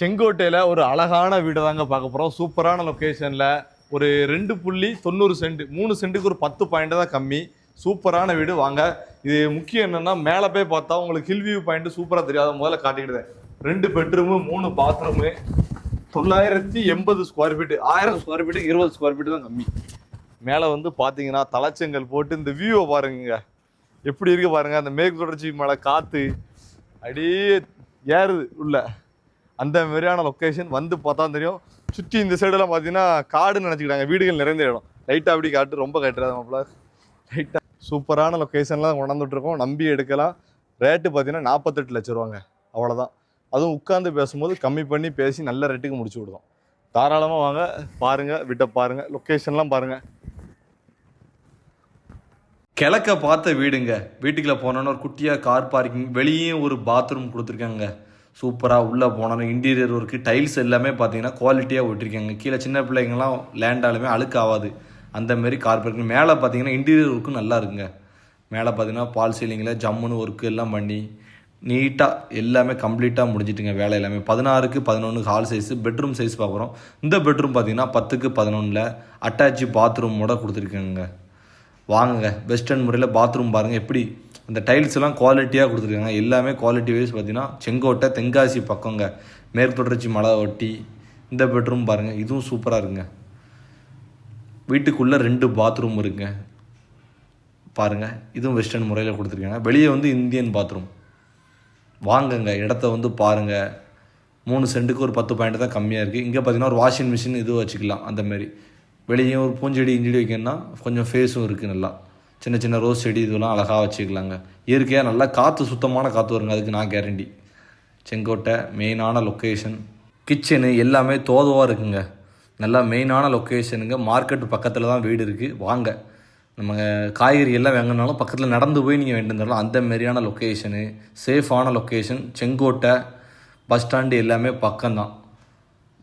செங்கோட்டையில் ஒரு அழகான வீடு தாங்க பார்க்க போகிறோம் சூப்பரான லொக்கேஷனில் ஒரு ரெண்டு புள்ளி தொண்ணூறு சென்ட் மூணு சென்ட்டுக்கு ஒரு பத்து பாயிண்ட் தான் கம்மி. சூப்பரான வீடு வாங்க. இது முக்கியம் என்னென்னா மேலே போய் பார்த்தா உங்களுக்கு ஹில் வியூ பாயிண்ட் சூப்பராக தெரியாத முதல்ல காட்டிக்கிடுதேன். ரெண்டு பெட்ரூமு மூணு பாத்ரூமு தொள்ளாயிரத்தி எண்பது ஸ்கொயர் ஃபீட்டு ஆயிரம் ஸ்கொயர் ஃபீட்டு இருபது ஸ்கொயர் ஃபீட்டு தான் கம்மி. மேலே வந்து பார்த்தீங்கன்னா தலைச்செங்கல் போட்டு இந்த வியூவை பாருங்க எப்படி இருக்கு பாருங்க. அந்த மேற்கு தொடர்ச்சி மேலே காற்று அப்படியே ஏறுது உள்ள. அந்த மாதிரியான லொக்கேஷன் வந்து பார்த்தா தெரியும். சுற்றி இந்த சைடெல்லாம் பார்த்தீங்கன்னா காடுன்னு நினச்சிக்கிட்டாங்க. வீடுகள் நிறைந்த இடம். லைட்டாக அப்படி காட்டு. ரொம்ப கட்டுறாது மாப்பிள்ள. லைட்டாக சூப்பரான லொக்கேஷன்லாம் கொண்டாந்துட்ருக்கோம் நம்பி எடுக்கலாம். ரேட்டு பார்த்தீங்கன்னா நாற்பத்தெட்டு லட்ச ரூபாங்க. அவ்வளோதான் அதுவும் உட்காந்து பேசும்போது கம்மி பண்ணி பேசி நல்ல ரேட்டுக்கு முடிச்சு விடுவோம் தாராளமாக வாங்க. பாருங்கள் விட்ட பாருங்கள் லொக்கேஷன்லாம் பாருங்கள் கிழக்க பார்த்த வீடுங்க. வீட்டுக்குள்ளே போனோன்னு ஒரு குட்டியாக கார் பார்க்கிங் வெளியே ஒரு பாத்ரூம் கொடுத்துருக்காங்க. சூப்பராக உள்ளே போனோன்னு இன்டீரியர் ஒர்க்கு டைல்ஸ் எல்லாமே பார்த்தீங்கன்னா குவாலிட்டியாக விட்டுருக்காங்க. கீழே சின்ன பிள்ளைங்கலாம் லேண்டாலுமே அழுக்காகாது அந்தமாரி கார் மேலே பார்த்தீங்கன்னா இன்டீரியர் ஒர்க்கும் நல்லா இருக்குங்க. மேலே பார்த்தீங்கன்னா பால் சீலிங்கில் ஜம்முன்னு ஒர்க்கு எல்லாம் பண்ணி நீட்டாக எல்லாமே கம்ப்ளீட்டாக முடிஞ்சிட்டுங்க வேலை எல்லாமே. பதினாறுக்கு பதினொன்று ஹால் சைஸு பெட்ரூம் சைஸ் பார்க்குறோம் இந்த பெட்ரூம் பார்த்தீங்கன்னா பத்துக்கு பதினொன்றில் அட்டாச்சு பாத்ரூமோட கொடுத்துருக்கேங்க வாங்குங்க. வெஸ்டர்ன் முறையில் பாத்ரூம் பாருங்கள் எப்படி அந்த டைல்ஸ் எல்லாம் குவாலிட்டியாக கொடுத்துருக்காங்க. எல்லாமே குவாலிட்டி வைஸ் பார்த்தீங்கன்னா செங்கோட்டை தென்காசி பக்கங்க. மேற்கு தொடர்ச்சி மலை ஒட்டி இந்த பெட்ரூம் பாருங்கள் இதுவும் சூப்பராக இருக்குங்க. வீட்டுக்குள்ளே ரெண்டு பாத்ரூம் இருக்குங்க. பாருங்கள் இதுவும் வெஸ்டர்ன் முறையில் கொடுத்துருக்காங்க. வெளியே வந்து இந்தியன் பாத்ரூம் வாங்குங்க இடத்த வந்து பாருங்கள் மூணு சென்ட்டுக்கு ஒரு பத்து பாயிண்ட் தான் கம்மியாக இருக்குது இங்கே பார்த்தீங்கன்னா ஒரு வாஷிங் மிஷின் இதுவும் வச்சுக்கலாம் அந்தமாரி வெளியே ஒரு பூஞ்செடி இஞ்செடி வைக்கணும்னா கொஞ்சம் ஃபேஸும் இருக்குது நல்லா. சின்ன சின்ன ரோஸ் செடி இதெல்லாம் அழகாக வச்சுக்கலாங்க. இயற்கையாக நல்லா காற்று சுத்தமான காற்று வருங்க அதுக்கு நான் கேரண்டி செங்கோட்டை மெயினான லொக்கேஷன் கிச்சனு எல்லாமே தோதுவாக இருக்குங்க. நல்லா மெயினான லொக்கேஷனுங்க மார்க்கெட் பக்கத்தில் தான் வீடு இருக்குது வாங்க. நம்ம காய்கறி எல்லாம் வாங்கினாலும் பக்கத்தில் நடந்து போய் நீங்கள் வேண்டியிருந்தாலும் அந்த மாதிரியான லொக்கேஷனு சேஃபான லொக்கேஷன் செங்கோட்டை பஸ் ஸ்டாண்டு எல்லாமே பக்கம்தான்.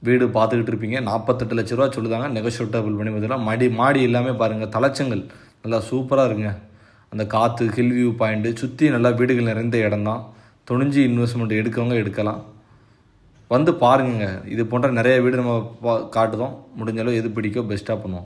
வீடு பார்த்துக்கிட்டு இருப்பீங்க. நாற்பத்தெட்டு லட்ச ரூபா சொல்லுதாங்க. நெகோஷியேட்டபிள் பண்ணி பார்த்தீங்கன்னா மடி மாடி எல்லாமே பாருங்கள் தலைச்சங்கள். நல்லா சூப்பராக இருக்குங்க அந்த காற்று ஹில் வியூ பாயிண்ட்டு சுற்றி நல்லா வீடுகள் நிறைந்த இடம் தான் துணிஞ்சு இன்வெஸ்ட்மெண்ட் எடுக்கவங்க எடுக்கலாம். வந்து பாருங்க இது போன்ற நிறைய வீடு நம்ம பா- காட்டுதோம் முடிஞ்ச அளவு எது பிடிக்கோ பெஸ்ட்டாக பண்ணுவோம்.